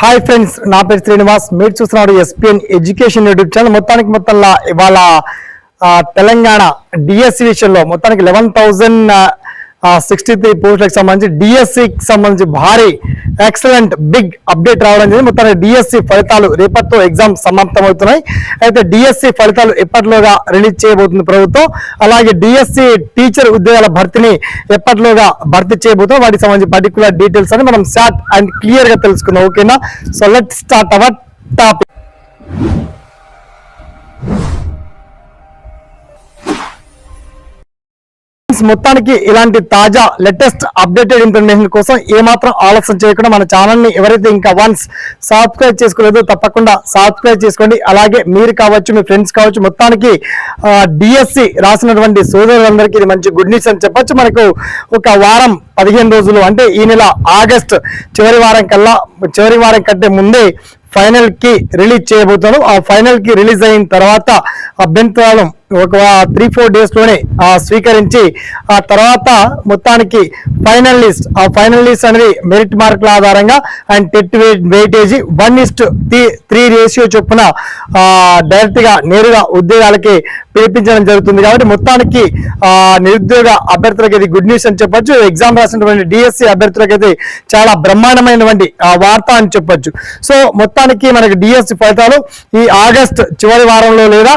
Hi friends నా పేరు శ్రీనివాస్. మీరు చూస్తున్నారు ఎస్పిఎన్ ఎడ్యుకేషన్ యూట్యూబ్ ఛానల్ మొత్తానికి మొత్తంలో ఇవాళ తెలంగాణ డిఎస్సి విషయంలో మొత్తానికి లెవెన్ థౌజండ్ సిక్స్టీ త్రీ పోస్టులకు సంబంధించి డిఎస్సికి సంబంధించి భారీ ఎక్సలెంట్ బిగ్ అప్డేట్ రావడం జరిగింది. మొత్తానికి డిఎస్సి ఫలితాలు రేపటితో ఎగ్జామ్ సమాప్తం అవుతున్నాయి అయితే డిఎస్సి ఫలితాలు ఎప్పటిలోగా రిలీజ్ చేయబోతుంది ప్రభుత్వం? అలాగే డిఎస్సి టీచర్ ఉద్యోగాల భర్తీని ఎప్పటిలోగా భర్తీ చేయబోతున్నాం వాటికి సంబంధించి పర్టికులర్ డీటెయిల్స్ అని మనం షార్ట్ అండ్ క్లియర్గా తెలుసుకుందాం. ఓకేనా? So let start our topic friends, మొత్తానికి ఇలాంటి తాజా లేటెస్ట్ అప్డేటెడ్ ఇన్ఫర్మేషన్ కోసం ఏమాత్రం ఆలస్యం చేయకుండా మన ఛానల్ని ఎవరైతే ఇంకా వన్స్ సబ్స్క్రైబ్ చేసుకోలేదో తప్పకుండా సబ్స్క్రైబ్ చేసుకోండి. అలాగే మీరు కావచ్చు మీ ఫ్రెండ్స్ కావచ్చు మొత్తానికి డిఎస్సి రాసినటువంటి సోదరులందరికీ ఇది మంచి గుడ్ న్యూస్ అని చెప్పొచ్చు. మనకు ఒక వారం పదిహేను రోజులు అంటే ఈ నెల ఆగస్ట్ చివరి వారం కల్లా చివరి వారం కంటే ముందే ఫైనల్కి రిలీజ్ చేయబోతాను ఆ ఫైనల్కి రిలీజ్ అయిన తర్వాత అభ్యంతరాలను ఒక త్రీ ఫోర్ డేస్లోనే స్వీకరించి ఆ తర్వాత మొత్తానికి ఫైనల్ లిస్ట్. ఆ ఫైనల్ లిస్ట్ అనేది మెరిట్ మార్కుల ఆధారంగా and TET weightage one is to three ratio చొప్పున డైరెక్ట్గా నేరుగా ఉద్యోగాలకి పిలిపించడం జరుగుతుంది కాబట్టి మొత్తానికి ఆ, నిరుద్యోగ అభ్యర్థులకు ఇది గుడ్ న్యూస్ అని చెప్పొచ్చు. ఎగ్జామ్ రాసినటువంటి డిఎస్సి అభ్యర్థులకు అయితే చాలా బ్రహ్మాండమైనటువంటి వార్త అని చెప్పొచ్చు. సో మొత్తానికి మనకి డిఎస్సి ఫలితాలు ఈ ఆగస్ట్ చివరి వారంలో లేదా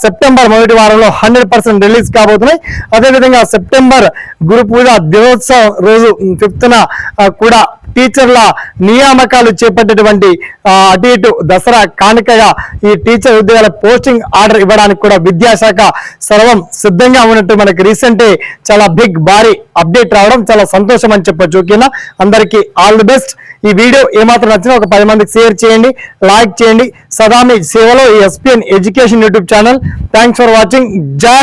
సెప్టెంబర్ మొదటి వారంలో హండ్రెడ్ పర్సెంట్ రిలీజ్ కాబోతున్నాయి. అదేవిధంగా సెప్టెంబర్ గురు పూజ దినోత్సవం రోజు ఫిఫ్త్న కూడా టీచర్ల నియామకాలు చేపట్టేటువంటి అటు ఇటు దసరా కానుకగా ఈ టీచర్ ఉద్యోగాల పోస్టింగ్ ఆర్డర్ ఇవ్వడానికి కూడా విద్యాశాఖ సర్వం సిద్ధంగా ఉన్నట్టు మనకి రీసెంట్ చాలా బిగ్ భారీ అప్డేట్ రావడం చాలా సంతోషం అని చెప్పొచ్చు ఓకేనా? అందరికీ ఆల్ ది బెస్ట్. ఈ వీడియో ఏమాత్రం నచ్చినా ఒక పది మందికి షేర్ చేయండి లైక్ చేయండి. సదా మీ సేవలో ఈ SPN education YouTube channel. Thanks for watching. జై